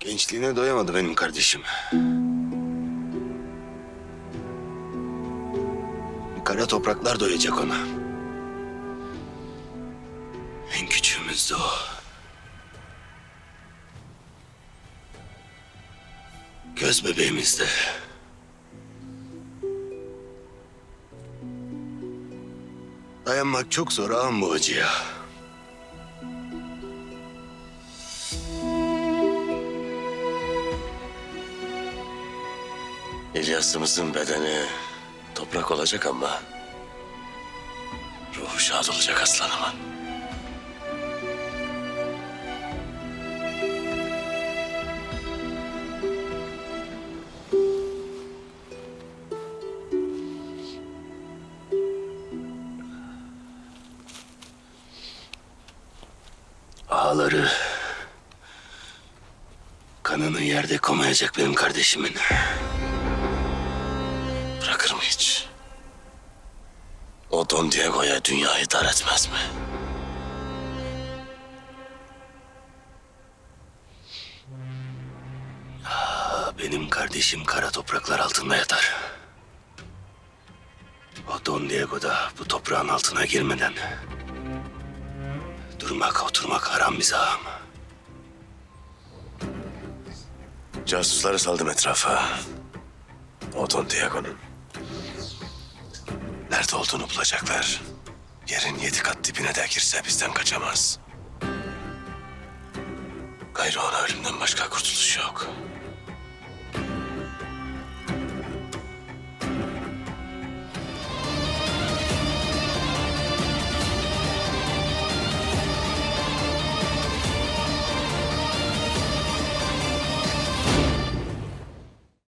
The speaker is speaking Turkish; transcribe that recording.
Gençliğine doyamadı benim kardeşim. Kara topraklar doyacak ona. En küçüğümüz de o. Göz bebeğimiz de. Dayanmak çok zor ağam bu acıya. İlyas'ımızın bedeni toprak olacak ama ruhu şad olacak aslanımın. Ağları kanını yerde komayacak benim kardeşimin. Bırakır mı hiç? O Don Diego'ya dünyayı dar etmez mi? Benim kardeşim kara topraklar altında yatar. O Don Diego da bu toprağın altına girmeden durmak oturmak haram bize ağam. Casusları saldım etrafa. O Don Diego'nun. Nerede olduğunu bulacaklar. Yerin yedi kat dibine de girse bizden kaçamaz. Gayrı ona ölümden başka kurtuluş yok.